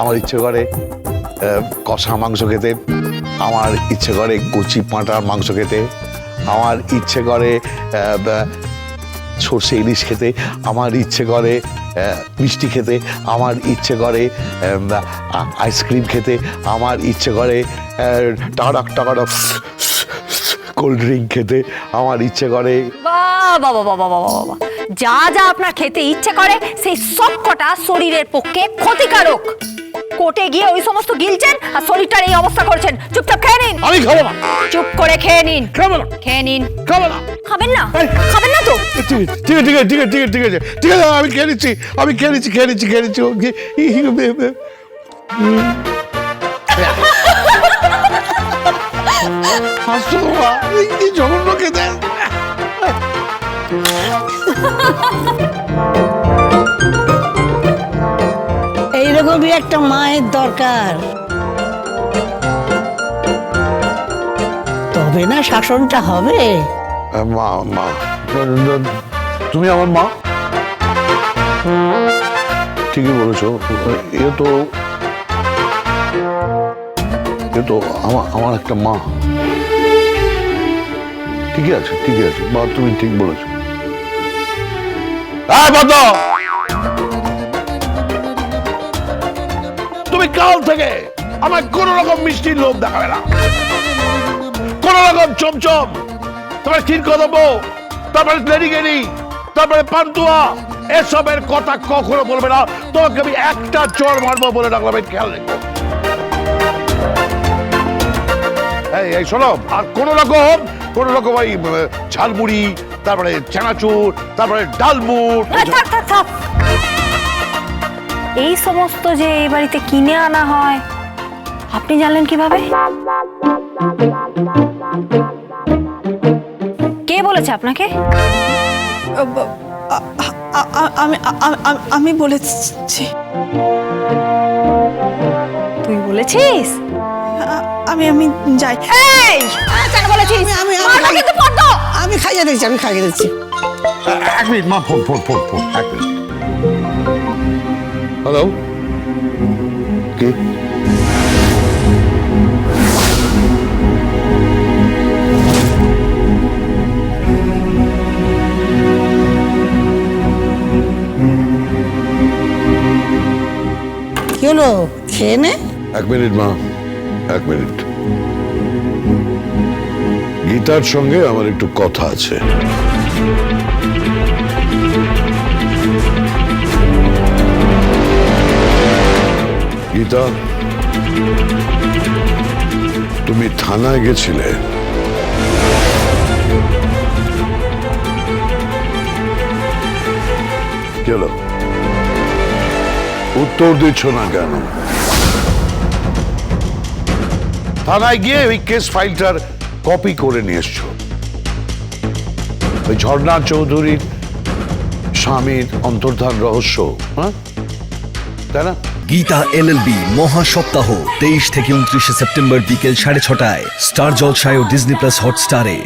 আমার ইচ্ছে করে কষা মাংস খেতে। আমার ইচ্ছে করে কচি পাঁটার মাংস খেতে। আমার ইচ্ছে করে সর্ষে ইলিশ খেতে। আমার ইচ্ছে করে মিষ্টি খেতে। আমার ইচ্ছে করে আইসক্রিম খেতে। আমার ইচ্ছে করে টাকাডাক টাকাডাক কোল্ড ড্রিঙ্ক খেতে। আমার ইচ্ছে করে বাবা। যা যা আপনার খেতে ইচ্ছে করে, সেই সব কটা শরীরের পক্ষে ক্ষতিকারক। কোর্টে গিয়ে ওই সমস্ত গিলছেন আর শরীরটার এই অবস্থা করছেন। চুপচাপ খেয়ে নিন। আমি খাব না। চুপ করে খেয়ে নিন। খাব না। খেয়ে নিন। খাব না। খাবেন না। খাবেন না তো? ঠিক আছে ঠিক আছে ঠিক আছে ঠিক আছে ঠিক আছে ঠিক আমি খেয়ে নিচ্ছি আমি খেয়ে নিচ্ছি খেয়ে নিচ্ছি খেয়ে নিচ্ছি হাসছো বাবা এই কি জঘন্য খেতে। এইরকমই একটা মায়ের দরকার। তবে না শাসনটা হবে? মা মা। তুমি আমার মা? ঠিকই বলেছ। এ তো এ তো আমার আমার একটা মা। ঠিকই আছে ঠিকই আছে। মা তুমি ঠিক বলেছ। হ্যাঁ বন্ধ কাল থেকে আমার কোন রকম মিষ্টির লোভ দেখাবে না। কোন রকম চমচম। তারপরে ক্ষীরকদম্ব তারপরে লেডিগেনি তারপরে পান্তুয়া, এসবের কথা কখনো বলবে না। তোমাকে আমি একটা চর মারবো বলে এই খেয়াল রেখো। এই এই, শোনো, আর কোন রকম কোন রকম ওই ঝালমুড়ি, তারপরে চানাচুর, তারপরে ডালমুট এই সমস্ত যে এই বাড়িতে কিনে আনা হয় আপনি জানলেন কীভাবে? কে বলেছে আপনাকে? আমি আমি বলেছি। তুই বলেছিস? আমি আমি যাই। এই! কেন বলেছিস? আমি- আমি- কিন্তু। আমি খাইয়ে দিচ্ছি আমি খাইয়ে দিচ্ছি। এক মিনিট মা ফোন ফোন ফোন ফোন এক মিনিট। হ্যালো কে? কি হলো? খেয়ে নে। এক মিনিট মা। এক মিনিট। গীতার সঙ্গে আমার একটু কথা আছে। গীতা, তুমি থানায় গেছিলে। হলো? উত্তর দিচ্ছ না কেন? থানায় গিয়ে ওই কেস ফাইলটার কপি করে নিয়ে এসছো। ওই ঝর্ণা চৌধুরীর স্বামীর অন্তর্ধান রহস্য হ্যাঁ? তাই না? গীতা এল এল বি মহাসপ্তাহ, তেইশ থেকে উনত্রিশে সেপ্টেম্বর বিকেল সাড়ে ছটায়, স্টার জলসায় ও ডিজনি প্লাস হটস্টারে।